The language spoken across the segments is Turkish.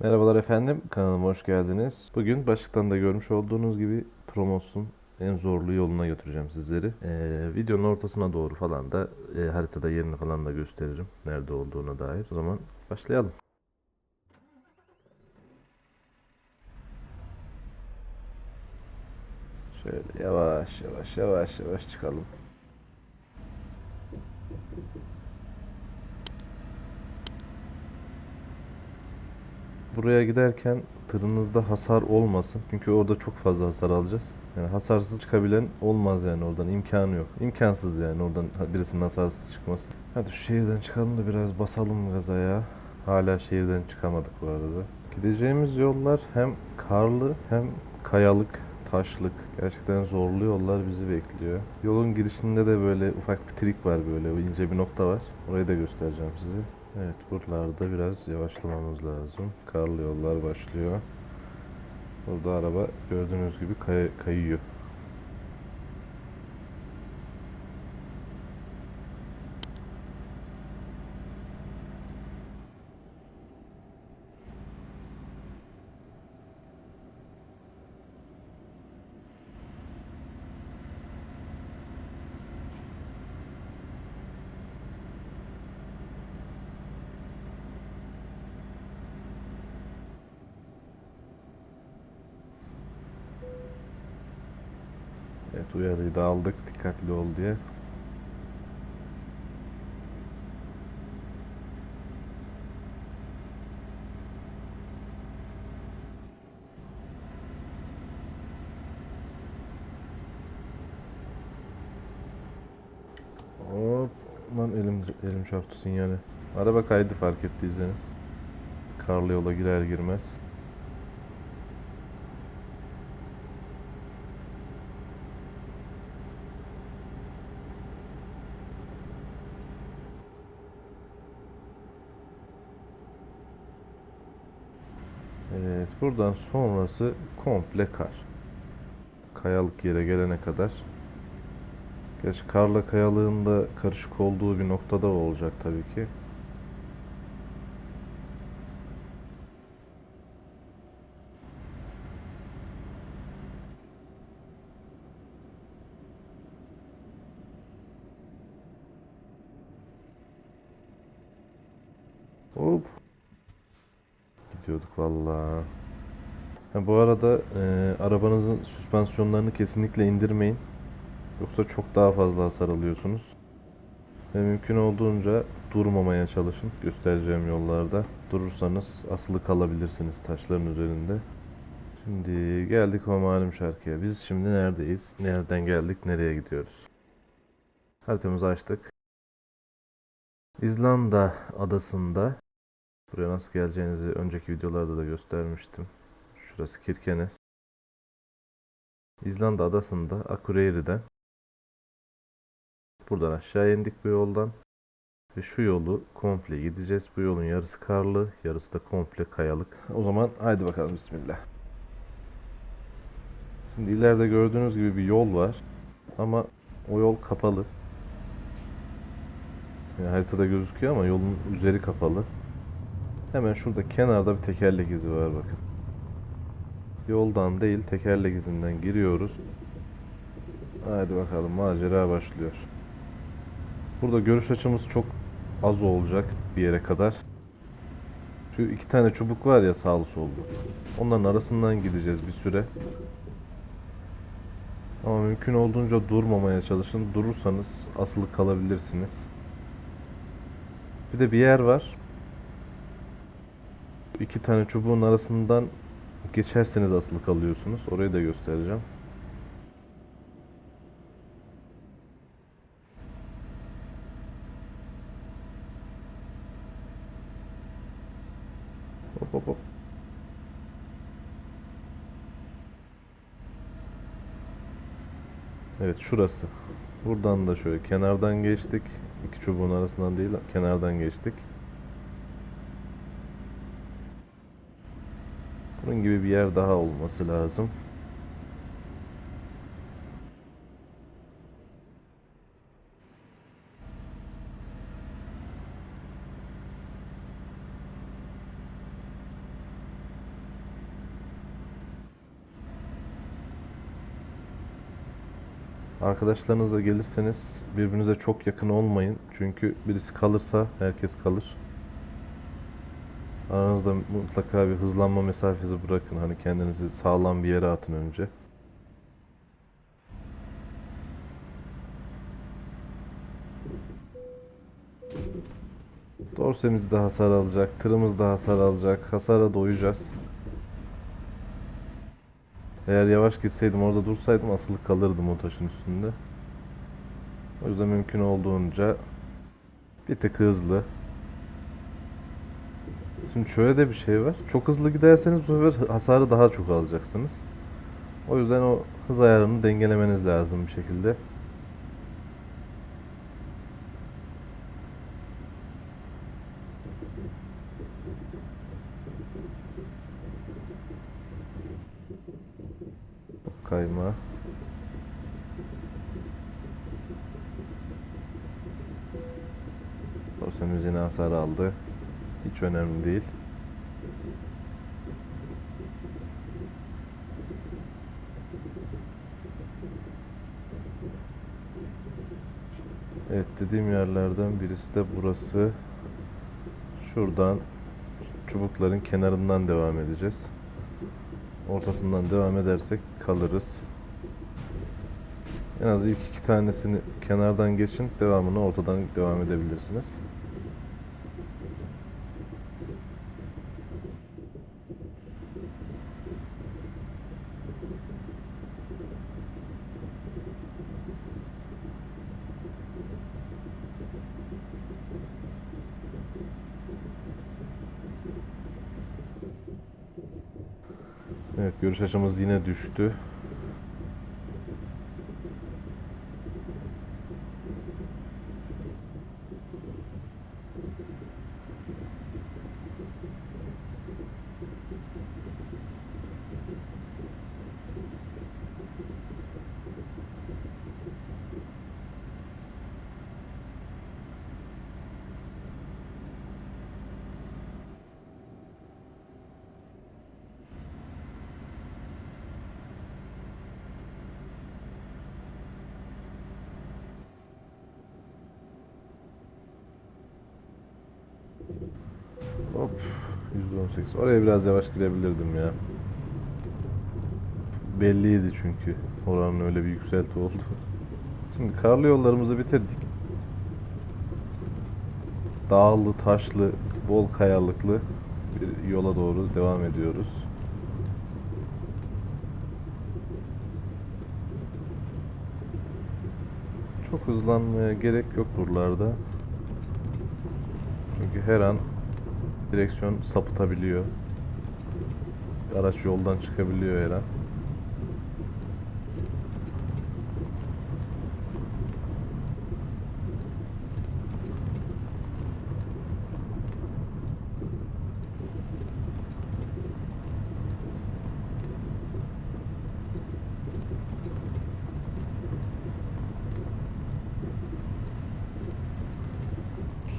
Merhabalar efendim, kanalıma hoş geldiniz. Bugün başlıktan da görmüş olduğunuz gibi Promos'un en zorlu yoluna götüreceğim sizleri. Ee, videonun ortasına doğru falan da e, haritada yerini falan da gösteririm. Nerede olduğuna dair. O zaman başlayalım. Şöyle yavaş yavaş yavaş yavaş çıkalım. Buraya giderken tırınızda hasar olmasın. Çünkü orada çok fazla hasar alacağız. Yani hasarsız çıkabilen olmaz yani oradan imkanı yok. İmkansız yani oradan birisinin hasarsız çıkması. Hadi şu şehirden çıkalım da biraz basalım gaza ya. Hala şehirden çıkamadık bu arada. Gideceğimiz yollar hem karlı hem kayalık, taşlık. Gerçekten zorlu yollar bizi bekliyor. Yolun girişinde de böyle ufak bir trik var böyle ince bir nokta var. Orayı da göstereceğim size. Evet buralarda biraz yavaşlamamız lazım. Karlı yollar başlıyor. Burada araba gördüğünüz gibi kay- kayıyor. Evet uyarıyı aldık dikkatli ol diye. Hop. Lan elim, elim çarptı sinyali. Araba kaydı fark ettiyseniz. Karlı yola girer girmez. Evet, buradan sonrası komple kar. Kayalık yere gelene kadar. Gerçi karla kayalığın da karışık olduğu bir noktada olacak tabii ki. Hop. Gidiyorduk vallahi. Ha, bu arada e, arabanızın süspansiyonlarını kesinlikle indirmeyin. Yoksa çok daha fazla hasar alıyorsunuz. Ve mümkün olduğunca durmamaya çalışın göstereceğim yollarda. Durursanız asılı kalabilirsiniz taşların üzerinde. Şimdi geldik o malum şarkıya. Biz şimdi neredeyiz? Nereden geldik? Nereye gidiyoruz? Haritamızı açtık. İzlanda adasında Buraya nasıl geleceğinizi önceki videolarda da göstermiştim. Şurası Kirkenes. İzlanda adasında Akureyri'den buradan aşağı indik bu yoldan ve şu yolu komple gideceğiz. Bu yolun yarısı karlı, yarısı da komple kayalık. O zaman haydi bakalım bismillah. Şimdi ileride gördüğünüz gibi bir yol var ama o yol kapalı. Yani haritada gözüküyor ama yolun üzeri kapalı. Hemen şurada kenarda bir tekerlek izi var bakın. Yoldan değil tekerlek izinden giriyoruz. Hadi bakalım macera başlıyor. Burada görüş açımız çok az olacak bir yere kadar. Şu iki tane çubuk var ya sağlı sollu. Onların arasından gideceğiz bir süre. Ama mümkün olduğunca durmamaya çalışın. Durursanız asılı kalabilirsiniz. Bir de bir yer var. İki tane çubuğun arasından geçerseniz asılı kalıyorsunuz. Orayı da göstereceğim. Hop hop hop. Evet şurası. Buradan da şöyle kenardan geçtik. İki çubuğun arasından değil kenardan geçtik. Bunun gibi bir yer daha olması lazım. Arkadaşlarınızla gelirseniz birbirinize çok yakın olmayın. Çünkü birisi kalırsa herkes kalır. Aranızda mutlaka bir hızlanma mesafesi bırakın. Hani kendinizi sağlam bir yere atın önce. Dorsemiz de hasar alacak, tırımız da hasar alacak. Hasara doyacağız. Eğer yavaş gitseydim orada dursaydım asılı kalırdım o taşın üstünde. O yüzden mümkün olduğunca bir tık hızlı. Şimdi şöyle de bir şey var. Çok hızlı giderseniz bu sefer hasarı daha çok alacaksınız. O yüzden o hız ayarını dengelemeniz lazım bir şekilde. Kayma. Dorsemiz yine hasar aldı. Hiç önemli değil. Evet dediğim yerlerden birisi de burası. Şuradan çubukların kenarından devam edeceğiz. Ortasından devam edersek kalırız. En az ilk iki tanesini kenardan geçin, devamını ortadan devam edebilirsiniz. Evet görüş açımız yine düştü. Hop 118. Oraya biraz yavaş gidebilirdim ya. Belliydi çünkü oranın öyle bir yükselti oldu. Şimdi karlı yollarımızı bitirdik. Dağlı, taşlı, bol kayalıklı bir yola doğru devam ediyoruz. Çok hızlanmaya gerek yok buralarda. Çünkü her an direksiyon sapıtabiliyor. Araç yoldan çıkabiliyor her an.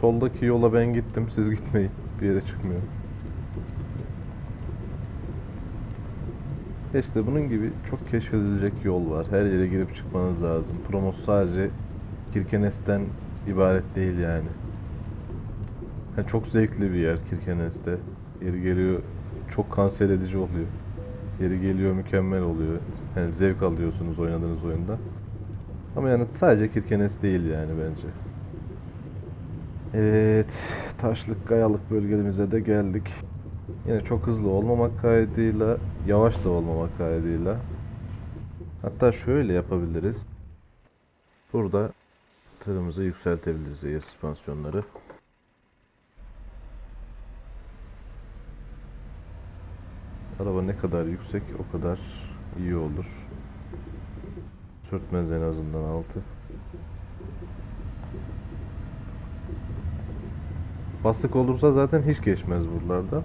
Soldaki yola ben gittim, siz gitmeyin. Bir yere çıkmıyorum. İşte bunun gibi çok keşfedilecek yol var. Her yere girip çıkmanız lazım. Promos sadece Kirkenes'ten ibaret değil yani. Yani çok zevkli bir yer Kirkenes'te. Yeri geliyor çok kanser edici oluyor. Yeri geliyor mükemmel oluyor. Yani zevk alıyorsunuz oynadığınız oyunda. Ama yani sadece Kirkenes değil yani bence. Evet, taşlık kayalık bölgemize de geldik. Yine çok hızlı olmamak kaydıyla, yavaş da olmamak kaydıyla. Hatta şöyle yapabiliriz. Burada tırımızı yükseltebiliriz eğer süspansiyonları. Araba ne kadar yüksek o kadar iyi olur. Sürtmez en azından altı. Basık olursa zaten hiç geçmez buralarda.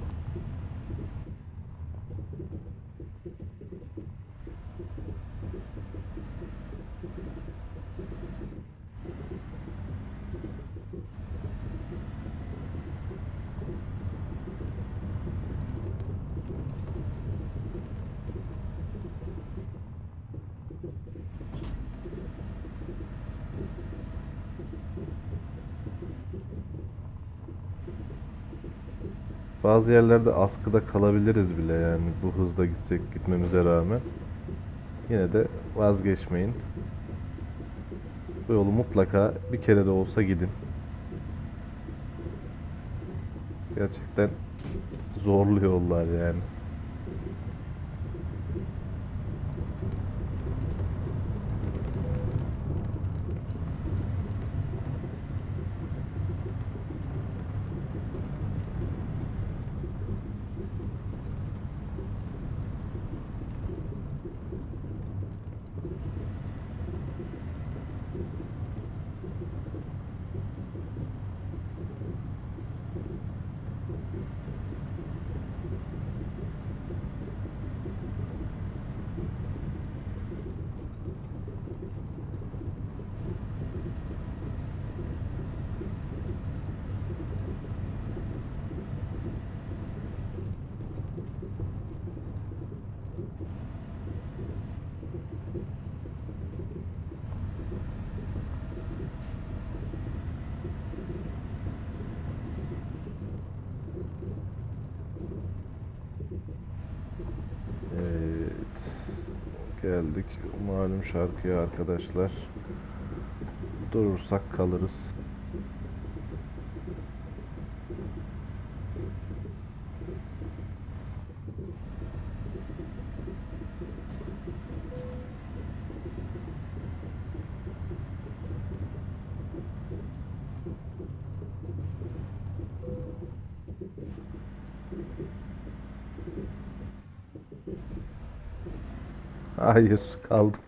Bazı yerlerde askıda kalabiliriz bile yani bu hızda gitsek gitmemize rağmen. Yine de vazgeçmeyin. Bu yolu mutlaka bir kere de olsa gidin. Gerçekten zorlu yollar yani. Evet. Geldik malum şarkıya arkadaşlar. Durursak kalırız. Hayır, kaldım.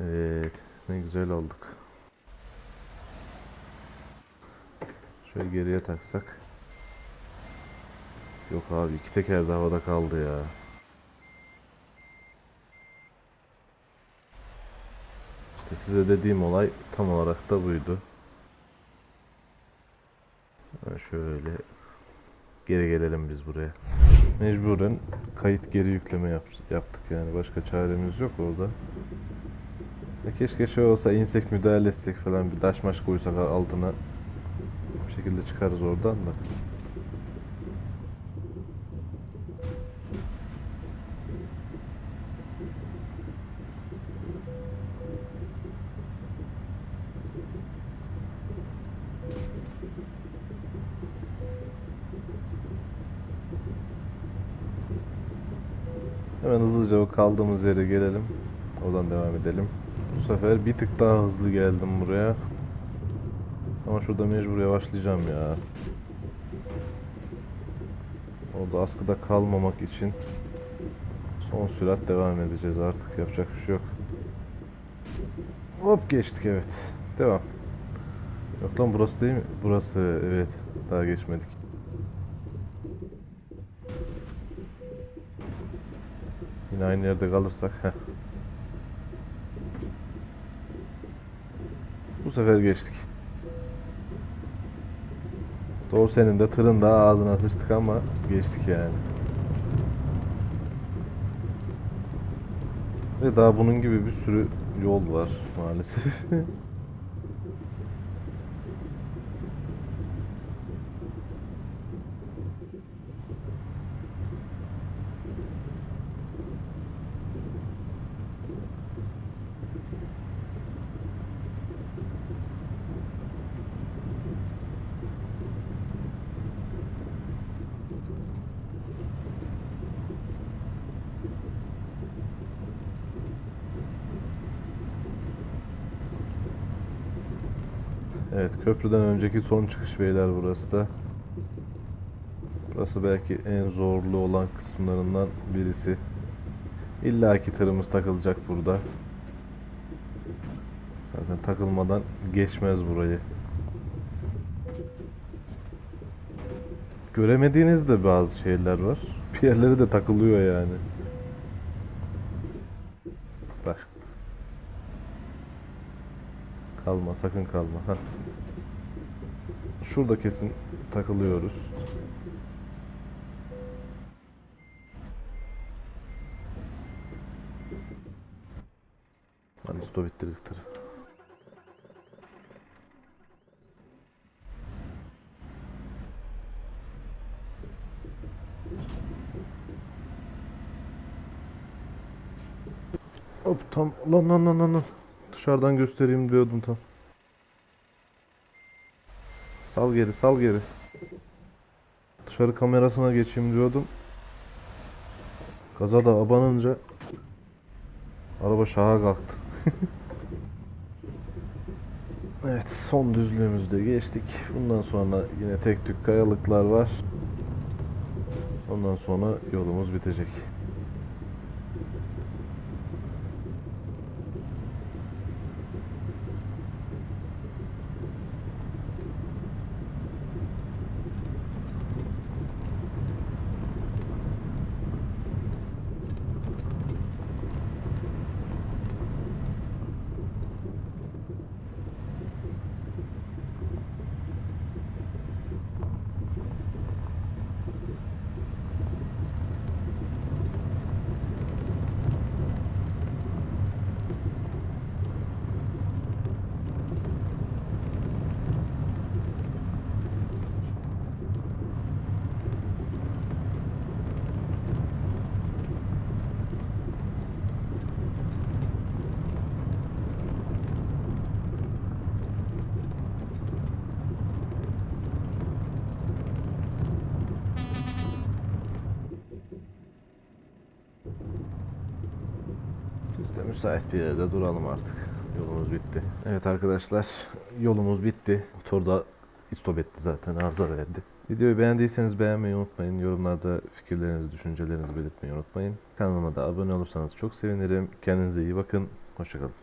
Evet, ne güzel olduk. Şöyle geriye taksak. Yok abi, iki teker de havada kaldı ya. İşte size dediğim olay tam olarak da buydu. Ha, Şöyle geri gelelim biz buraya. Mecburen kayıt geri yükleme yap- yaptık yani başka çaremiz yok orada. Ya keşke şey olsa insek müdahale etsek falan bir taş maş koysak altına bir şekilde çıkarız oradan da. Hemen hızlıca o kaldığımız yere gelelim. Oradan devam edelim. Bu sefer bir tık daha hızlı geldim buraya. Ama şurada mecbur yavaşlayacağım ya. Orada askıda kalmamak için son sürat devam edeceğiz artık. Yapacak bir şey yok. Hop geçtik evet. Devam. Yok lan burası değil mi? Burası evet. Daha geçmedik. Yine aynı yerde kalırsak. Bu sefer geçtik. Doğru senin de tırın da ağzına sıçtık ama geçtik yani. Ve daha bunun gibi bir sürü yol var maalesef. Evet köprüden önceki son çıkış beyler burası da. Burası belki en zorlu olan kısımlarından birisi. İlla ki tırımız takılacak burada. Zaten takılmadan geçmez burayı. Göremediğiniz de bazı şeyler var. Bir yerleri de takılıyor yani. Kalma sakın kalma. Heh. Şurada kesin takılıyoruz. Hani stop ettirdik tırı. Hop tam lan lan lan lan lan. Dışarıdan göstereyim diyordum tam. Sal geri sal geri. Dışarı kamerasına geçeyim diyordum. Gaza da abanınca araba şaha kalktı. evet son düzlüğümüzde geçtik. Bundan sonra yine tek tük kayalıklar var. Ondan sonra yolumuz bitecek. Biz de müsait bir yerde duralım artık. Yolumuz bitti. Evet arkadaşlar yolumuz bitti. Motorda istop etti zaten arıza verdi. Videoyu beğendiyseniz beğenmeyi unutmayın. Yorumlarda fikirlerinizi, düşüncelerinizi belirtmeyi unutmayın. Kanalıma da abone olursanız çok sevinirim. Kendinize iyi bakın. Hoşçakalın.